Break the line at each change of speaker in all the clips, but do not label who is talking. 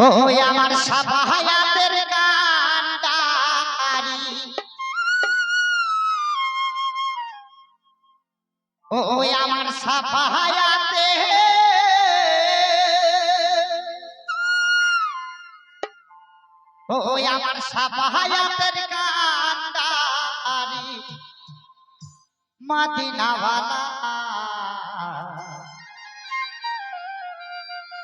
ও আমার সাবাহায়াতের কান্ডারি ও আমার সাবাহায়াতে। ও আমার সাবাহায়াতের কান্ডারি মদিনাওয়ালা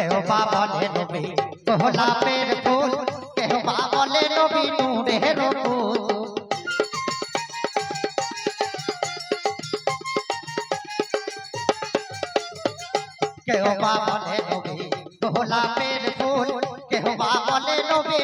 केहो बाबा ले नबी कोहला पेर फूल केहो बाबा ले नबी नूरे रो फूल केहो बाबा ले नबी कोहला पेर फूल केहो बाबा ले नबी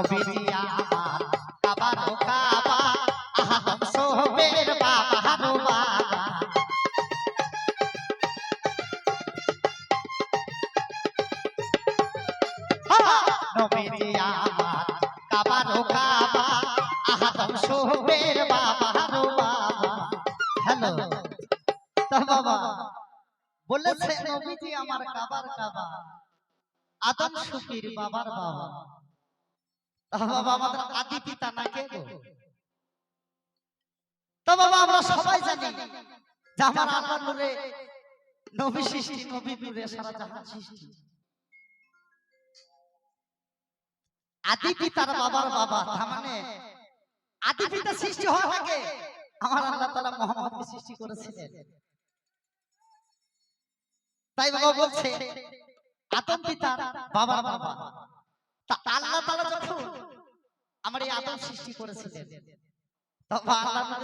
নবীজি আমার কাবা বলেছে আমার কাবার কাবা। আদম সুখীর বাবার বাবা। বাবা আমাদের আদি পিতা না কে গো? তো বাবা আমরা সবাই জানি যে আমার আল্লাহ নূরে নবী সৃষ্টি নবী নূরে সারা জাহান সৃষ্টি। আদি পিতার বাবার বাবা তার মানে আদি পিতা সৃষ্টি হওয়ার আগে আমার আল্লাহ তাআলা মুহাম্মদকে সৃষ্টি করেছিলেন। তাই বাবা বলছে আদম পিতার বাবার বাবা। তা আল্লাহ তাআলা যখন আমার এই আদম সৃষ্টি করেছিলেন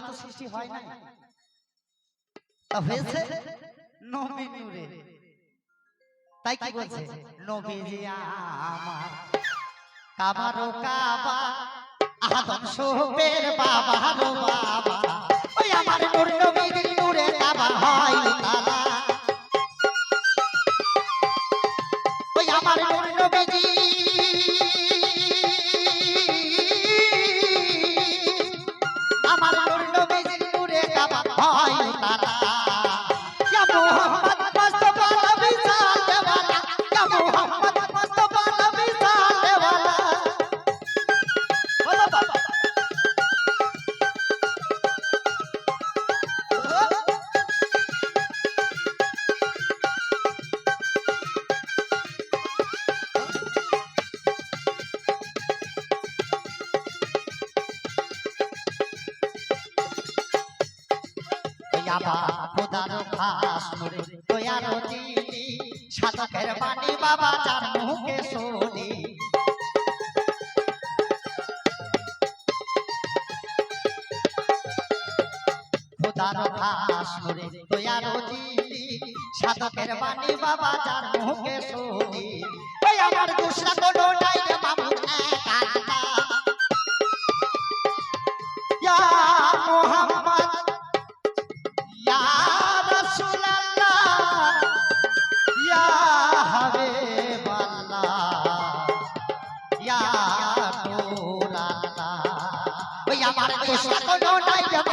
তো সৃষ্টি হয় নাই। তা হয়েছে নবী নূরে। তাই কি বলছে? নবীজি আমার। কাবারো কাবা আদম শোবের বাবা বাবা ওই আমার নূর নবীর নূরে কাবা হয় তালা। বাবা খোদার ভাস মোরে দয়ার দিদি সাধকের বাণী বাবা যার মুখে শুনি। ওই আমার দুসরা কোনো নাই